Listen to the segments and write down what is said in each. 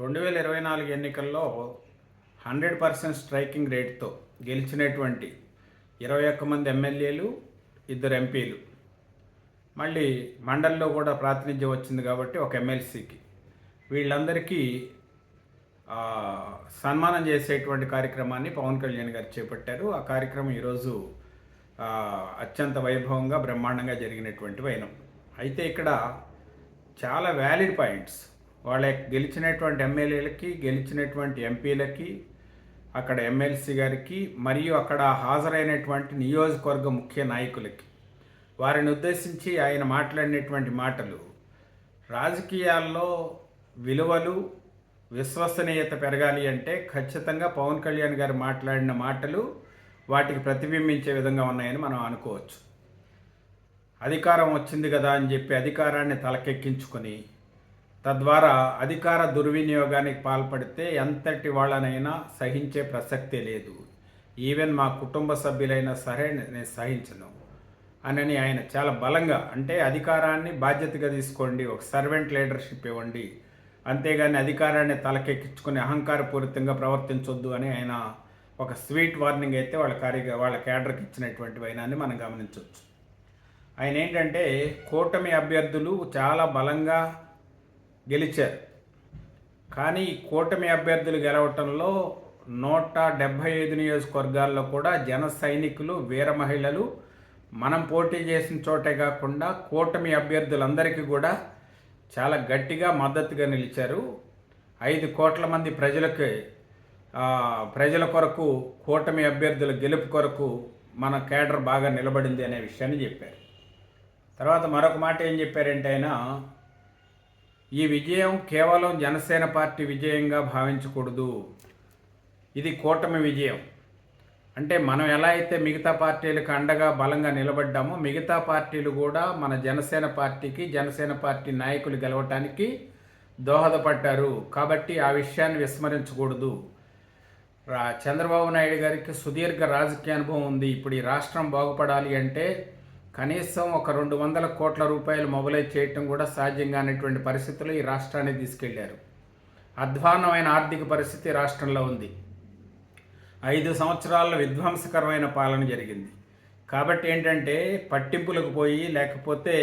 రెండు వేల ఇరవై నాలుగు ఎన్నికల్లో హండ్రెడ్ పర్సెంట్ స్ట్రైకింగ్ రేట్తో గెలిచినటువంటి ఇరవై ఒక్క మంది ఎమ్మెల్యేలు ఇద్దరు ఎంపీలు. మళ్ళీ మండలిలో కూడా ప్రాతినిధ్యం వచ్చింది కాబట్టి ఒక ఎమ్మెల్సీకి. వీళ్ళందరికీ సన్మానం చేసేటువంటి కార్యక్రమాన్ని పవన్ కళ్యాణ్ గారు చేపట్టారు. ఆ కార్యక్రమం ఈరోజు అత్యంత వైభవంగా బ్రహ్మాండంగా జరిగినటువంటి వైనం. అయితే ఇక్కడ చాలా వ్యాలిడ్ పాయింట్స్. వాళ్ళ గెలిచినటువంటి ఎమ్మెల్యేలకి గెలిచినటువంటి ఎంపీలకి అక్కడ ఎమ్మెల్సీ గారికి మరియు అక్కడ హాజరైనటువంటి నియోజకవర్గ ముఖ్య నాయకులకి. వారిని ఉద్దేశించి ఆయన మాట్లాడినటువంటి మాటలు రాజకీయాల్లో విలువలు విశ్వసనీయత పెరగాలి అంటే ఖచ్చితంగా పవన్ కళ్యాణ్ గారు మాట్లాడిన మాటలు వాటికి ప్రతిబింబించే విధంగా ఉన్నాయని మనం అనుకోవచ్చు. అధికారం వచ్చింది కదా అని చెప్పి అధికారాన్ని తలకెక్కించుకొని తద్వారా అధికార దుర్వినియోగానికి పాల్పడితే ఎంతటి వాళ్ళనైనా సహించే ప్రసక్తే లేదు. ఈవెన్ మా కుటుంబ సభ్యులైనా సరే నేను సహించను. అనని ఆయన చాలా బలంగా అంటే అధికారాన్ని బాధ్యతగా తీసుకోండి ఒక సర్వెంట్ లీడర్షిప్ ఇవ్వండి. అంతేగాని అధికారాన్ని తలకెక్కించుకుని అహంకారపూరితంగా ప్రవర్తించొద్దు అని ఆయన ఒక స్వీట్ వార్నింగ్ అయితే వాళ్ళ కార్య వాళ్ళ క్యాడర్కి ఇచ్చినటువంటి వైనాన్ని మనం గమనించవచ్చు ఆయన ఏంటంటే కూటమి అభ్యర్థులు చాలా బలంగా గెలిచారు. కానీ కూటమి అభ్యర్థులు గెలవటంలో నూట డెబ్భై ఐదు నియోజకవర్గాల్లో కూడా జన సైనికులు వీర మహిళలు మనం పోటీ చేసిన చోటే కాకుండా కూటమి అభ్యర్థులందరికీ కూడా చాలా గట్టిగా మద్దతుగా నిలిచారు. ఐదు కోట్ల మంది ప్రజలకి ప్రజల కొరకు కూటమి అభ్యర్థుల గెలుపు కొరకు మన కేడర్ బాగా నిలబడింది అనే విషయాన్ని చెప్పారు. తర్వాత మరొక మాట ఏం చెప్పారంటే ఆయన ఈ విజయం కేవలం జనసేన పార్టీ విజయంగా భావించకూడదు. ఇది కూటమి విజయం. అంటే మనం ఎలా అయితే మిగతా పార్టీలకు అండగా బలంగా నిలబడ్డామో మిగతా పార్టీలు కూడా మన జనసేన పార్టీకి జనసేన పార్టీ నాయకులు గెలవటానికి దోహదపడ్డారు. కాబట్టి ఆ విషయాన్ని విస్మరించకూడదు. చంద్రబాబు నాయుడు గారికి సుదీర్ఘ రాజకీయ అనుభవం ఉంది. ఇప్పుడు ఈ రాష్ట్రం బాగుపడాలి అంటే కనీసం ఒక రెండు వందల కోట్ల రూపాయలు మొబలైజ్ చేయటం కూడా సాధ్యం కానటువంటి పరిస్థితులు ఈ రాష్ట్రాన్ని తీసుకెళ్ళారు. అధ్వాన్నమైన ఆర్థిక పరిస్థితి రాష్ట్రంలో ఉంది. ఐదు సంవత్సరాల్లో విధ్వంసకరమైన పాలన జరిగింది. కాబట్టి ఏంటంటే పట్టింపులకు పోయి లేకపోతే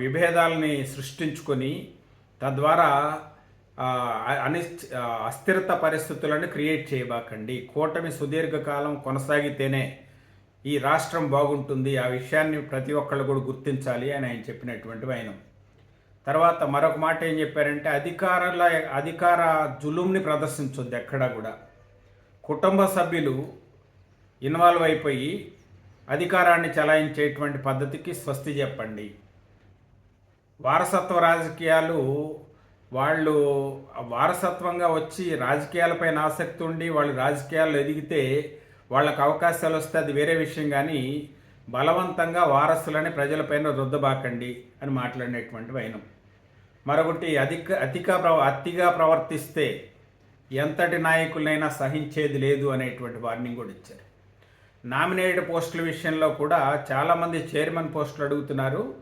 విభేదాలని సృష్టించుకొని తద్వారా అని అస్థిరత పరిస్థితులను క్రియేట్ చేయబాకండి. కూటమి సుదీర్ఘకాలం కొనసాగితేనే ఈ రాష్ట్రం బాగుంటుంది ఆ విషయాన్ని ప్రతి ఒక్కళ్ళు కూడా గుర్తించాలి అని ఆయన చెప్పినటువంటి వైనం. తర్వాత మరొక మాట ఏం చెప్పారంటే అధికారుల అధికార జులుంని ప్రదర్శించొద్దు ఎక్కడా కూడా. కుటుంబ సభ్యులు ఇన్వాల్వ్ అయిపోయి అధికారాన్ని చలాయించేటువంటి పద్ధతికి స్వస్తి చెప్పండి. వారసత్వ రాజకీయాలు వాళ్ళు వారసత్వంగా వచ్చి రాజకీయాలపైన ఆసక్తి ఉండి వాళ్ళు రాజకీయాల్లో ఎదిగితే వాళ్ళకు అవకాశాలు వస్తే అది వేరే విషయం కానీ బలవంతంగా వారసులని ప్రజలపైన రుద్దబాకండి అని మాట్లాడినటువంటి వైనం. మరొకటి అధిక అతిగా ప్రవ అతిగా ప్రవర్తిస్తే ఎంతటి నాయకులైనా సహించేది లేదు అనేటువంటి వార్నింగ్ కూడా ఇచ్చారు. నామినేటెడ్ పోస్టుల విషయంలో కూడా చాలామంది చైర్మన్ పోస్టులు అడుగుతున్నారు.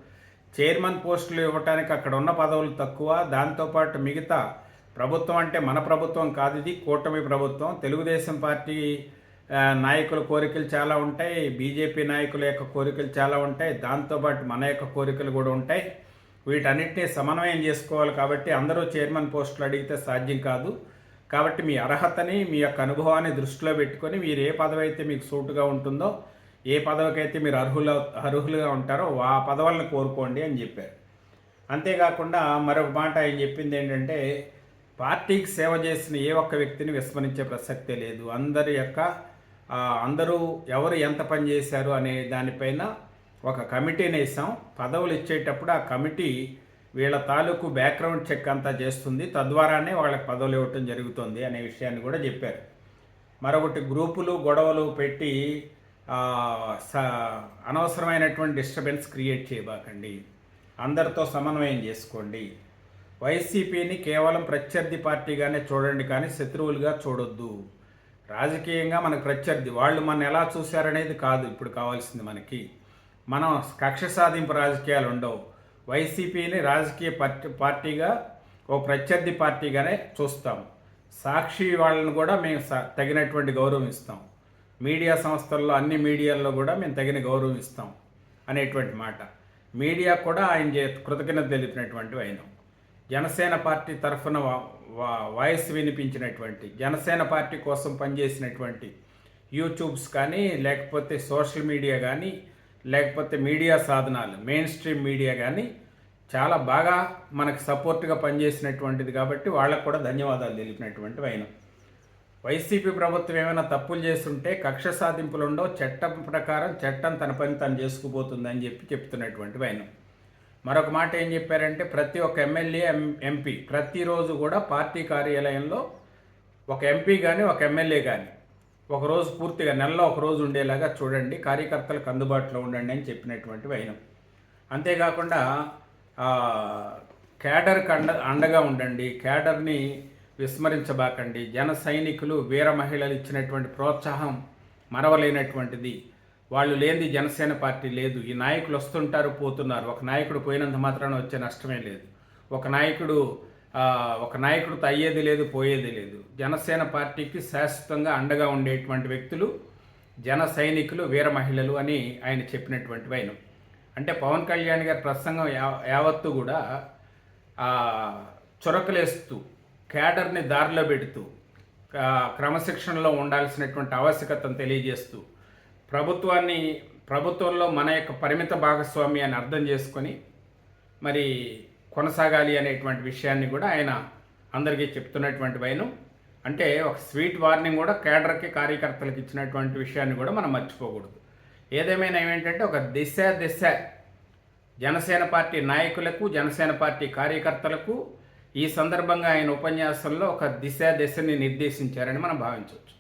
చైర్మన్ పోస్టులు ఇవ్వడానికి అక్కడ ఉన్న పదవులు తక్కువ. దాంతోపాటు మిగతా ప్రభుత్వం అంటే మన ప్రభుత్వం కాదు ఇది కూటమి ప్రభుత్వం. తెలుగుదేశం పార్టీ నాయకుల కోరికలు చాలా ఉంటాయి. బీజేపీ నాయకుల యొక్క కోరికలు చాలా ఉంటాయి. దాంతోపాటు మన యొక్క కోరికలు కూడా ఉంటాయి. వీటన్నిటినీ సమన్వయం చేసుకోవాలి కాబట్టి అందరూ చైర్మన్ పోస్టులు అడిగితే సాధ్యం కాదు. కాబట్టి మీ అర్హతని మీ యొక్క అనుభవాన్ని దృష్టిలో పెట్టుకొని మీరు ఏ పదవి అయితే మీకు సూటుగా ఉంటుందో ఏ పదవికైతే మీరు అర్హుల అర్హులుగా ఉంటారో ఆ పదవులను కోరుకోండి అని చెప్పారు. అంతేకాకుండా మరొక మాట ఆయన చెప్పింది ఏంటంటే పార్టీకి సేవ చేసిన ఏ ఒక్క వ్యక్తిని విస్మరించే ప్రసక్తే లేదు. అందరి యొక్క అందరూ ఎవరు ఎంత పని చేశారు అనే దానిపైన ఒక కమిటీని వేసాం. పదవులు ఇచ్చేటప్పుడు ఆ కమిటీ వీళ్ళ తాలూకు బ్యాక్గ్రౌండ్ చెక్ అంతా చేస్తుంది. తద్వారానే వాళ్ళకి పదవులు ఇవ్వటం జరుగుతుంది అనే విషయాన్ని కూడా చెప్పారు. మరొకటి గ్రూపులు గొడవలు పెట్టి స- అనవసరమైనటువంటి డిస్టర్బెన్స్ క్రియేట్ చేయబాకండి. అందరితో సమన్వయం చేసుకోండి. వైసీపీని కేవలం ప్రత్యర్థి పార్టీగానే చూడండి కానీ శత్రువులుగా చూడొద్దు. రాజకీయంగా మనకు ప్రత్యర్థి వాళ్ళు మన ఎలా చూశారనేది కాదు ఇప్పుడు కావాల్సింది మనకి. మనం కక్ష సాధింపు రాజకీయాలు ఉండవు. వైసీపీని రాజకీయ పార్టీ పార్టీగా ఓ ప్రత్యర్థి పార్టీగానే చూస్తాం. సాక్షి వాళ్ళని కూడా మేము స- తగినటువంటి గౌరవం ఇస్తాం. మీడియా సంస్థల్లో అన్ని మీడియాల్లో కూడా మేము తగిన గౌరవం ఇస్తాం అనేటువంటి మాట. మీడియా కూడా ఆయన చే కృతజ్ఞత తెలిపినటువంటి ఆయన జనసేన పార్టీ తరఫున వాయిస్ వినిపించినటువంటి జనసేన పార్టీ కోసం పనిచేసినటువంటి యూట్యూబ్స్ కానీ లేకపోతే సోషల్ మీడియా కానీ లేకపోతే మీడియా సాధనాలు మెయిన్ స్ట్రీమ్ మీడియా కానీ చాలా బాగా మనకు సపోర్ట్గా పనిచేసినటువంటిది కాబట్టి వాళ్ళకు కూడా ధన్యవాదాలు తెలిపినటువంటి ఆయన వైసీపీ ప్రభుత్వం ఏమైనా తప్పులు చేస్తుంటే కక్ష సాధింపులు ఉండవు చట్టం ప్రకారం చట్టం తన పని తను చేసుకుపోతుందని చెప్పి చెప్తున్నటువంటి ఆయన మరొక మాట ఏం చెప్పారంటే ప్రతి ఒక్క ఎమ్మెల్యే ఎం ఎంపీ ప్రతిరోజు కూడా పార్టీ కార్యాలయంలో ఒక ఎంపీ కానీ ఒక ఎమ్మెల్యే కానీ ఒక రోజు పూర్తిగా నెలలో ఒక రోజు ఉండేలాగా చూడండి కార్యకర్తలకు అందుబాటులో ఉండండి అని చెప్పినటువంటి వైనం. అంతేకాకుండా క్యాడర్కి అండ అండగా ఉండండి క్యాడర్ని విస్మరించబాకండి. జన సైనికులు వీర మహిళలు ఇచ్చినటువంటి ప్రోత్సాహం మరవలేనటువంటిది. వాళ్ళు లేనిది జనసేన పార్టీ లేదు. ఈ నాయకులు వస్తుంటారు పోతున్నారు. ఒక నాయకుడు పోయినంత మాత్రాన వచ్చే నష్టమే లేదు. ఒక నాయకుడు ఒక నాయకుడితో అయ్యేది లేదు పోయేది లేదు. జనసేన పార్టీకి శాశ్వతంగా అండగా ఉండేటువంటి వ్యక్తులు జన సైనికులు వీర మహిళలు అని ఆయన చెప్పినటువంటి వైనం అంటే పవన్ కళ్యాణ్ గారి ప్రసంగం యా- యావత్తు కూడా చొరకలేస్తూ క్యాడర్ని దారిలో పెడుతూ క్రమశిక్షణలో ఉండాల్సినటువంటి ఆవశ్యకతను తెలియజేస్తూ ప్రభుత్వాన్ని ప్రభుత్వంలో మన యొక్క పరిమిత భాగస్వామ్యాన్ని అర్థం చేసుకొని మరి కొనసాగాలి అనేటువంటి విషయాన్ని కూడా ఆయన అందరికీ చెప్తున్నటువంటి వైను. అంటే ఒక స్వీట్ వార్నింగ్ కూడా కేడర్కి కార్యకర్తలకు ఇచ్చినటువంటి విషయాన్ని కూడా మనం మర్చిపోకూడదు. ఏదేమైనా ఏమిటంటే ఒక దిశ దిశ జనసేన పార్టీ నాయకులకు జనసేన పార్టీ కార్యకర్తలకు ఈ సందర్భంగా ఆయన ఉపన్యాసంలో ఒక దిశ దిశని నిర్దేశించారని మనం భావించవచ్చు.